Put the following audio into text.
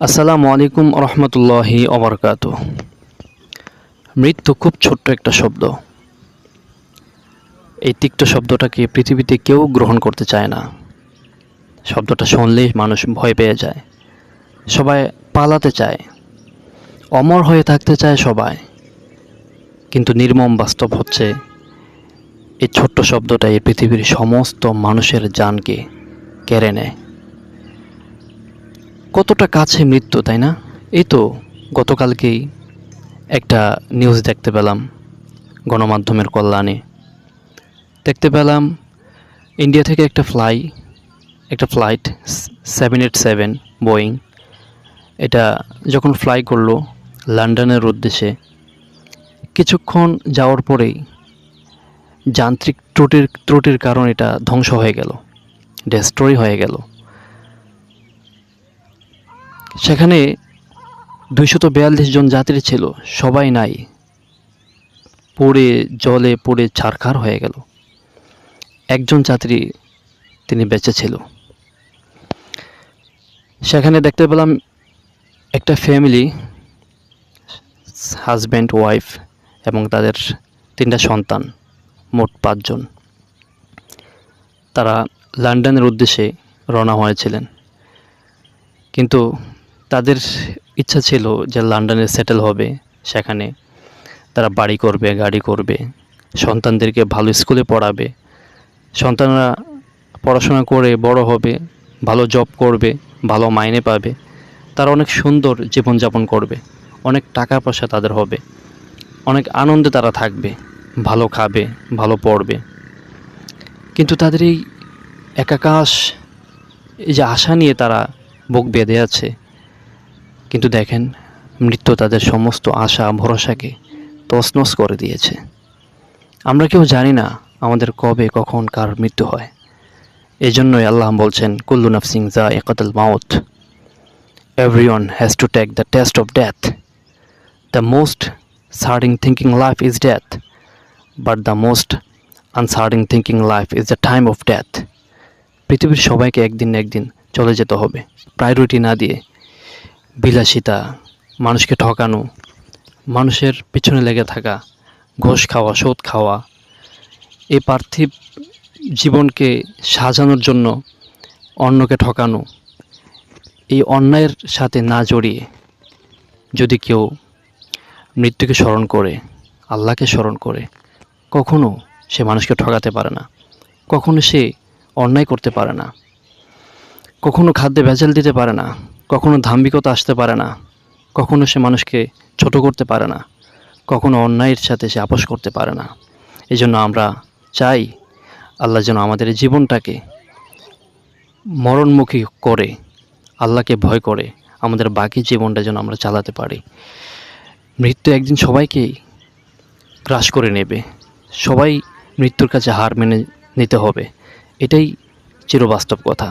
আসসালামু আলাইকুম রহমতুল্লাহি অবরকাত মৃত্যু খুব ছোট্ট একটা শব্দ। এই তিক্ত শব্দটাকে পৃথিবীতে কেউ গ্রহণ করতে চায় না। শব্দটা শুনলেই মানুষ ভয় পেয়ে যায়। সবাই পালাতে চায়। অমর হয়ে থাকতে চায় সবাই। কিন্তু নির্মম বাস্তব হচ্ছে, এই ছোট্ট শব্দটা এই পৃথিবীর সমস্ত মানুষের জানকে কেড়ে নেয়। কতটা কাছে মৃত্যু, তাই না? এই তো গতকালকেই একটা নিউজ দেখতে পেলাম গণমাধ্যমের কল্যাণে। দেখতে পেলাম ইন্ডিয়া থেকে একটা ফ্লাই, একটা flight seven eight seven Boeing. এটা যখন ফ্লাই করল লন্ডনের উদ্দেশ্যে, কিছুক্ষণ যাওয়ার পরেই যান্ত্রিক ত্রুটির ত্রুটির কারণ এটা ধ্বংস হয়ে গেল ডেস্ট্রয় হয়ে গেল। সেখানে দুইশত বিয়াল্লিশ জন যাত্রী ছিল, সবাই নাই। পড়ে, জলে পড়ে ছারখার হয়ে গেল। একজন যাত্রী তিনি বেঁচে ছিল। সেখানে দেখতে পেলাম একটা ফ্যামিলি হাজব্যান্ড ওয়াইফ এবং তাদের তিনটা সন্তান, মোট পাঁচজন। তারা লন্ডনের উদ্দেশ্যে রওনা হয়েছিলেন। কিন্তু তাদের ইচ্ছা ছিল যে লন্ডনে সেটেল হবে সেখানে। তারা বাড়ি করবে, গাড়ি করবে, সন্তানদেরকে ভালো স্কুলে পড়াবে। সন্তানরা পড়াশোনা করে বড় হবে, ভালো জব করবে, ভালো মাইনে পাবে। তারা অনেক সুন্দর জীবনযাপন করবে, অনেক টাকা পয়সা তাদের হবে। অনেক আনন্দে তারা থাকবে, ভালো খাবে, ভালো পড়বে। কিন্তু তাদের এই একাকাশ, এই যে আশা নিয়ে তারা বুক বেঁধে আছে কিন্তু দেখেন, মৃত্যু তাদের সমস্ত আশা, ভরসাকে তছনছ করে দিয়েছে। আমরা কেউ জানি না আমাদের কবে, কখন, কার মৃত্যু হয়। এই জন্যই আল্লাহ বলছেন, কুল্লু নাফসিং জা একতল mouth every one has to take the taste of death the most certain thinking life is death but the most uncertain thinking life is the time of death পৃথিবীর সবাইকে একদিন একদিন চলে যেতে হবে। প্রায়োরিটি না দিয়ে বিলাসিতা, মানুষকে ঠকানো, মানুষের পিছনে লেগে থাকা, ঘোষ খাওয়া, সুদ খাওয়া এই পার্থিব জীবনকে সাজানোর জন্য অন্যকে ঠকানো, এই অন্যায়ের সাথে না জড়িয়ে যদি কেউ মৃত্যুকে স্মরণ করে, আল্লাহকে স্মরণ করে, কখনো সে মানুষকে ঠকাতে পারে না, কখনো সে অন্যায় করতে পারে না, কখনো খাদ্যে ভেজাল দিতে পারে না কখনো ধাম্বিকতা আসতে পারে না, কখনো সে মানুষকে ছোট করতে পারে না, কখনো অন্যায়ের সাথে সে আপোষ করতে পারে না। এই জন্য আমরা চাই আল্লাহ যেন আমাদের জীবনটাকে মরণমুখী করে, আল্লাহকে ভয় করে আমাদের বাকি জীবনটা যেন আমরা চালাতে পারি। মৃত্যু একদিন সবাইকেই গ্রাস করে নেবে, সবাই মৃত্যুর কাছে হার মেনে নিতে হবে, এটাই চিরবাস্তব কথা।